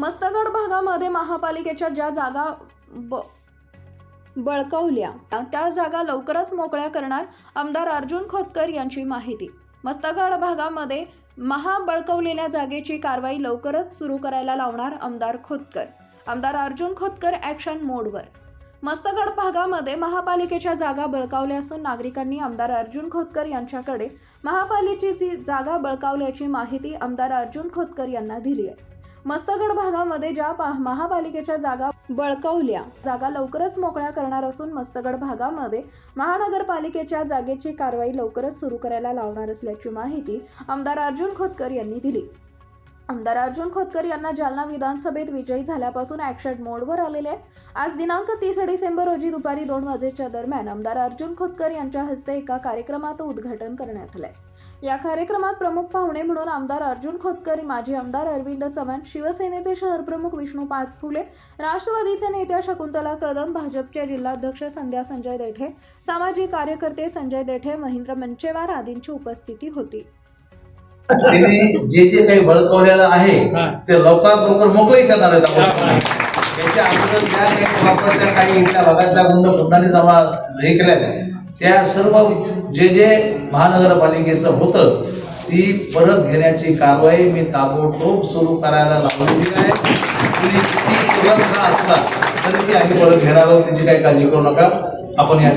मस्तगड भागामध्ये महापालिकेच्या ज्या जागा ब बळकवल्या त्या जागा लवकरच मोकळ्या करणार आमदार अर्जुन खोतकर यांची माहिती. मस्तगड भागामध्ये महाबळकवलेल्या जागेची कारवाई लवकरच सुरू करायला लावणार आमदार खोतकर. आमदार अर्जुन खोतकर ॲक्शन मोडवर मस्तगड भागामध्ये महापालिकेच्या जागा बळकावल्या असून नागरिकांनी आमदार अर्जुन खोतकर यांच्याकडे महापालिकेची जागा बळकावल्याची माहिती आमदार अर्जुन खोतकर यांना दिली आहे. मस्तगड भागामध्ये ज्या पा- महापालिकेच्या जागा बळकवल्या जागा लवकरच मोकळ्या करणार असून मस्तगड भागामध्ये महानगरपालिकेच्या जागेची कारवाई लवकरच सुरू करायला लावणार असल्याची माहिती आमदार अर्जुन खोतकर यांनी दिली. आमदार अर्जुन खोतकर यांना जालना विधानसभेत विजयी झाल्यापासून ॲक्शन मोडवर आलेले आज दिनांक तीस डिसेंबर रोजी दुपारी दोन वाजेच्या दरम्यान आमदार अर्जुन खोतकर यांच्या हस्ते एका कार्यक्रमाचं उद्घाटन करण्यात आलंय. या कार्यक्रमात प्रमुख पाहुणे म्हणून आमदार अर्जुन खोतकर माजी आमदार अरविंद चव्हाण शिवसेनेचे शहरप्रमुख विष्णू पाचफुले राष्ट्रवादीचे नेत्या शकुंतला कदम भाजपचे जिल्हाध्यक्ष संध्या संजय देठे सामाजिक कार्यकर्ते संजय देठे महेंद्र मंचेवार आदींची उपस्थिती होती. त्यांनी जे जे काही बळकवलेलं आहे. ते लवकरात लवकर मोकळी करणार आहेत आपण. त्याच्या अगोदर ज्या काही प्रॉपर्ट्या काही त्या भागातल्या गुंड गुंडाने जमा हे केल्या त्या सर्व जे जे महानगरपालिकेचं होतं ती परत घेण्याची कारवाई मी ताबडतोब सुरू करायला लावलेली आहे तुम्ही किती तुरंत असला तरी ती आम्ही परत घेणार आहोत त्याची काही काळजी करू नका आपण या